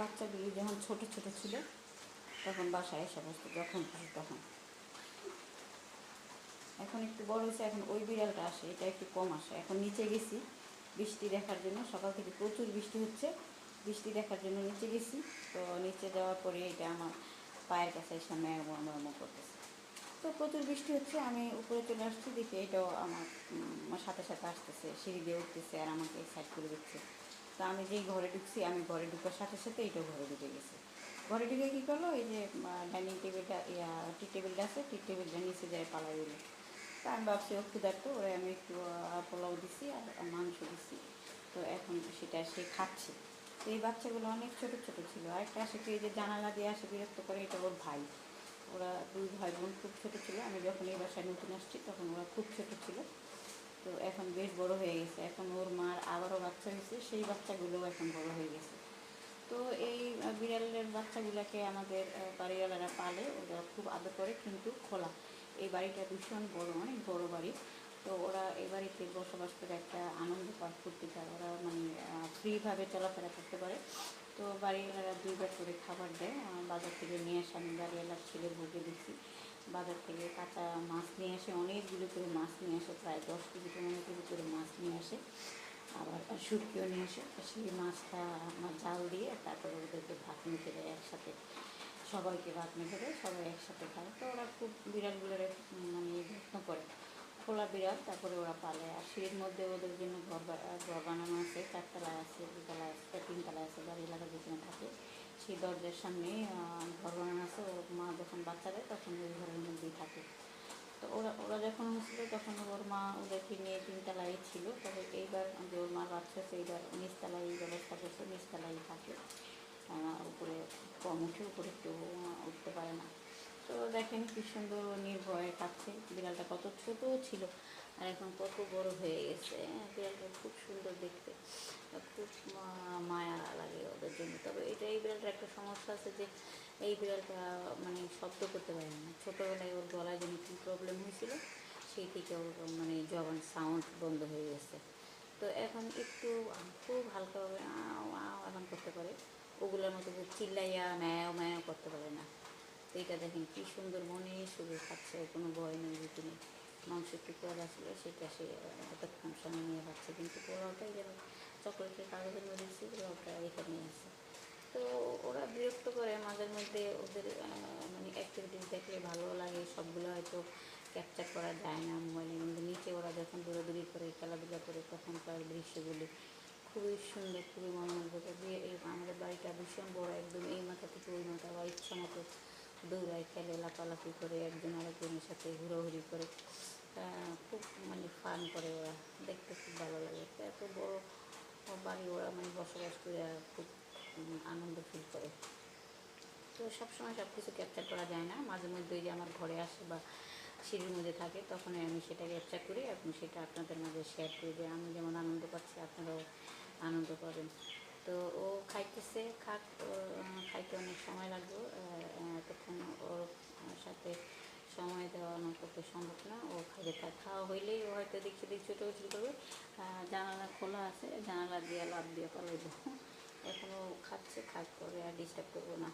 বাচ্চাগুলি যখন ছোট ছোট ছিল, তখন বাসায় এসে বসতো, যখন তখন। এখন একটু বড় হয়েছে, এখন ওই বিড়ালটা আসে, এটা একটু কম আসে। এখন নিচে গেছি, বৃষ্টি দেখার জন্য, সকাল থেকে প্রচুর বৃষ্টি হচ্ছে, বৃষ্টি দেখার জন্য নিচে গেছি। তো নিচে যাওয়ার পরে এটা আমার পায়ের কাছে এসে ম্যামো ম্যামো করতেছে। তো প্রচুর বৃষ্টি হচ্ছে, আমি উপরে চলে আসছি, দেখি এটাও আমার সাথে সাথে আসতেছে, সিঁড়ি দিয়ে উঠতেছে আর আমাকে সাইড করে দিচ্ছে। তো আমি যেই ঘরে ঢুকছি, আমি ঘরে ঢুকার সাথে সাথে এটাও ঘরে ঢুকে গেছে। ঘরে ঢুকে কী করল? এই যে ডাইনিং টেবিলটা, ইয়া, টি টেবিলটা আছে, টি টেবিলটা নিচে যায় পালাই দিল। তা আমি ভাবছি, ও, ক্ষুধার্ত, ওরা আমি একটু পোলাও দিছি আর মাংস দিছি। তো এখন সেটা সে খাচ্ছে। তো এই বাচ্চাগুলো অনেক ছোট ছোট ছিল। আর একটা আসে কি যে জানালা দিয়ে আসে বিরক্ত করে, এটা ওর ভাই। ওরা দুই ভাই বোন খুব ছোট ছিল। আমি যখন এই বাসায় নতুন আসছি, তখন ওরা খুব ছোট ছিল। তো এখন বেশ বড় হয়ে গেছে। এখন ওর হয়েছে সেই বাচ্চাগুলোও এখন বড় হয়ে গেছে। তো এই বিড়ালের বাচ্চাগুলোকে আমাদের বাড়িওয়ালারা পালে, ওরা খুব আদর করে, কিন্তু খোলা। এই বাড়িটা ভীষণ বড়, অনেক বড় বাড়ি। তো ওরা এই বাড়িতে বসবাস করে একটা আনন্দ পায় করতে পায় ওরা মানে ফ্রিভাবে চলাফেরা করতে পারে। তো বাড়িওয়ালারা দুইবার করে খাবার দেয়। বাজার থেকে নিয়ে আসে, আমি বাড়িওয়ালার ছেলে ভোগে দিচ্ছি। বাজার থেকে কাঁচা মাছ নিয়ে আসে, অনেকগুলো করে মাছ নিয়ে আসে, প্রায় দশ কেজি পনেরো কেজি করে মাছ শুটকিও নিয়ে তো সেই মাছটা জাল দিয়ে তারপরে ওদেরকে ভাত মেখে দেয় একসাথে। সবাইকে ভাত মেখে দেয়, সবাই একসাথে খায়। তো ওরা খুব বিড়ালগুলোর মানে যত্ন করে। খোলা বিড়াল, তারপরে ওরা পালে। আর সিঁড়ির মধ্যে ওদের জন্য ঘর ঘর বানানো আছে, চারতলায় আছে, দুতলায় আছে তিনতলায় আছে, বাড়ি এলাকা যেখানে থাকে। সেই দরজার সামনে ঘর বানানো আছে। মা যখন বাচ্চা দেয়, তখন ওই ঘরের মধ্যেই থাকে। তো ওরা ওরা যখন হয়েছিল তখন ওর মা ওদেরকে নিয়ে তিনতলায় ছিল। তবে এইবার যে ওর মার বাচ্চা হচ্ছে এইবার নিচতলায় ব্যবস্থা করছে নিচতলায় থাকে। উপরে কম উঠে উপরে একটু উঠতে পারে না। তো দেখেন কি সুন্দর নির্ভয়ে খাচ্ছে বিড়ালটা কত ছোট ছিল আর এখন কত বড় হয়ে গেছে। হ্যাঁ, বিড়ালটা খুব সুন্দর দেখতে। খুব মায়া লাগে ওদের জন্য। তবে এটা এই বিড়ালটার একটা সমস্যা আছে যে এই বিড়ালটা মানে শব্দ করতে পারে না। ছোটোবেলায় ওর গলায় যেন কী প্রবলেম হয়েছিল, সেই থেকে ওর মানে জবান সাউন্ড বন্ধ হয়ে গেছে। তো এখন একটু খুব হালকাভাবে এখন করতে পারে। ওগুলোর মতো চিল্লাইয়া ম্যাও ম্যাও করতে পারে না। তো এটা দেখেন কী সুন্দর মনে শুরু খাচ্ছে, কোনো ভয় নেই ভীতি নেই। একটু পোড়া ছিল সেটা সে, এতক্ষণ সময় নিয়ে খাচ্ছে, কিন্তু পোলাওটাই যেন চকলেটের কাগজের মধ্যে পোলাওটা এখানে আছে তো ওরা বিরক্ত করে মাঝের আহ, মানে অ্যাক্টিভিটিস দেখলে ভালো লাগে সবগুলো হয়তো ক্যাপচার করা যায় না মোবাইলের মধ্যে। নিচে ওরা যখন দৌড়াদৌড়ি করে খেলাধুলা করে তখনকার দৃশ্যগুলি খুবই সুন্দর খুবই মনোমুগ্ধকর দিয়ে এই আমাদের বাড়িটা ভীষণ বড় একদম এই মাথা থেকে ওই মাথা বা ইচ্ছা মতো দৌড়ায় খেলে লাফালাফি করে একজন আরেকজনের সাথে ঘোরাঘুরি করে। খুব মানে ফান করে ওরা দেখতে খুব ভালো লাগে। এত বড় বাড়ি ওরা মানে বসবাস করে খুব আনন্দ ফিল করে। তো সবসময় সব কিছু ক্যাপচার করা যায় না। মাঝে মধ্যে যে আমার ঘরে আসে বা সিঁড়ির মধ্যে থাকে তখন আমি সেটা ক্যাপচার করি এবং সেটা আপনাদের মাঝে শেয়ার করি যে আমি যেমন আনন্দ পাচ্ছি, আপনারাও আনন্দ পাবেন। তো ও খাইতেছে, খাক খাইতে অনেক সময় লাগবে। এতক্ষণ ওর সাথে সময় দেওয়া আমার পক্ষে সম্ভব না। ও খাইতে থাক খাওয়া হইলেই ও হয়তো দেখছে দেখছি ছোটো শুরু করবে। জানালা খোলা আছে, জানালা দিয়ে লাভ দিয়ে পালাইব এখনও খাচ্ছে, খাক করে আর ডিস্টার্ব করব না।